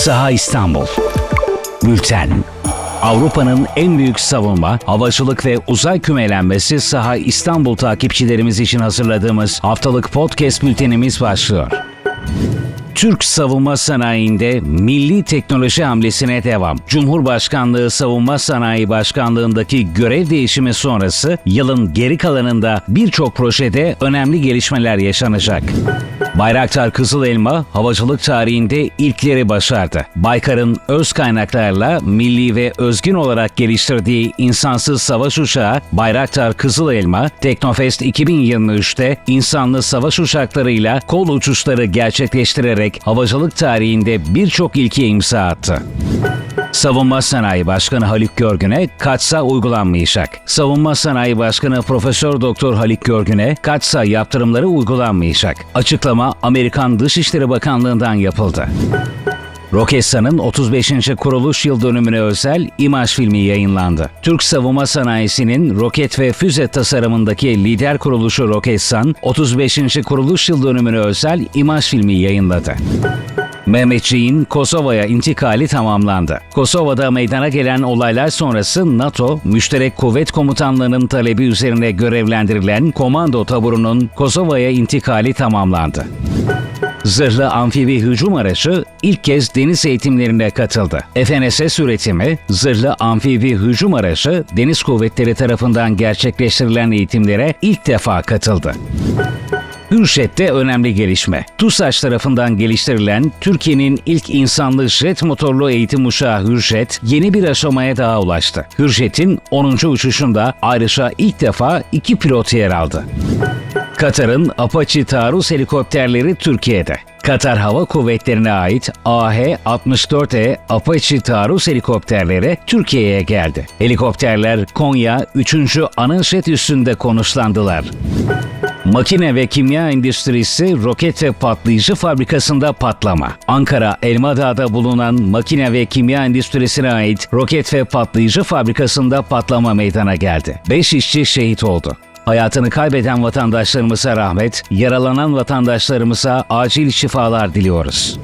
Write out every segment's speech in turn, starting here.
Saha İstanbul. Bülten. Avrupa'nın en büyük savunma, havacılık ve uzay kümelenmesi Saha İstanbul takipçilerimiz için hazırladığımız haftalık podcast bültenimiz başlıyor. Türk savunma sanayinde milli teknoloji hamlesine devam. Cumhurbaşkanlığı Savunma Sanayi Başkanlığındaki görev değişimi sonrası yılın geri kalanında birçok projede önemli gelişmeler yaşanacak. Bayraktar Kızıl Elma havacılık tarihinde ilkleri başardı. Baykar'ın öz kaynaklarla milli ve özgün olarak geliştirdiği insansız savaş uçağı Bayraktar Kızıl Elma, Teknofest 2023'te insanlı savaş uçaklarıyla kol uçuşları gerçekleştirerek havacılık tarihinde birçok ilke imza attı. Savunma Sanayi Başkanı Haluk Görgün'e kaçsa uygulanmayacak. Savunma Sanayi Başkanı Profesör Doktor Haluk Görgün'e kaçsa yaptırımları uygulanmayacak. Açıklama Amerikan Dışişleri Bakanlığı'ndan yapıldı. Roketsan'ın 35. kuruluş yıl dönümüne özel imaj filmi yayınlandı. Türk savunma sanayisinin roket ve füze tasarımındaki lider kuruluşu Roketsan, 35. kuruluş yıl dönümüne özel imaj filmi yayınladı. Mehmetçiğin Kosova'ya intikali tamamlandı. Kosova'da meydana gelen olaylar sonrası NATO, Müşterek Kuvvet Komutanlığı'nın talebi üzerine görevlendirilen komando taburunun Kosova'ya intikali tamamlandı. Zırhlı amfibi hücum aracı ilk kez deniz eğitimlerine katıldı. FNSS üretimi, zırhlı amfibi hücum aracı deniz kuvvetleri tarafından gerçekleştirilen eğitimlere ilk defa katıldı. Hürjet'te önemli gelişme. TUSAŞ tarafından geliştirilen Türkiye'nin ilk insanlı jet motorlu eğitim uçağı Hürjet yeni bir aşamaya daha ulaştı. Hürjet'in 10. uçuşunda ayrıca ilk defa iki pilot yer aldı. Katar'ın Apache taarruz helikopterleri Türkiye'de. Katar Hava Kuvvetleri'ne ait AH-64E Apache taarruz helikopterleri Türkiye'ye geldi. Helikopterler Konya 3. Anınşet üstünde konuşlandılar. Makine ve kimya endüstrisi roket ve patlayıcı fabrikasında patlama. Ankara Elmadağ'da bulunan makine ve kimya endüstrisine ait roket ve patlayıcı fabrikasında patlama meydana geldi. 5 işçi şehit oldu. Hayatını kaybeden vatandaşlarımıza rahmet, yaralanan vatandaşlarımıza acil şifalar diliyoruz.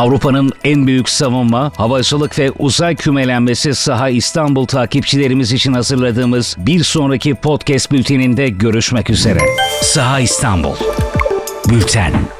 Avrupa'nın en büyük savunma, havacılık ve uzay kümelenmesi Saha İstanbul takipçilerimiz için hazırladığımız bir sonraki podcast bülteninde görüşmek üzere. Saha İstanbul. Bülten.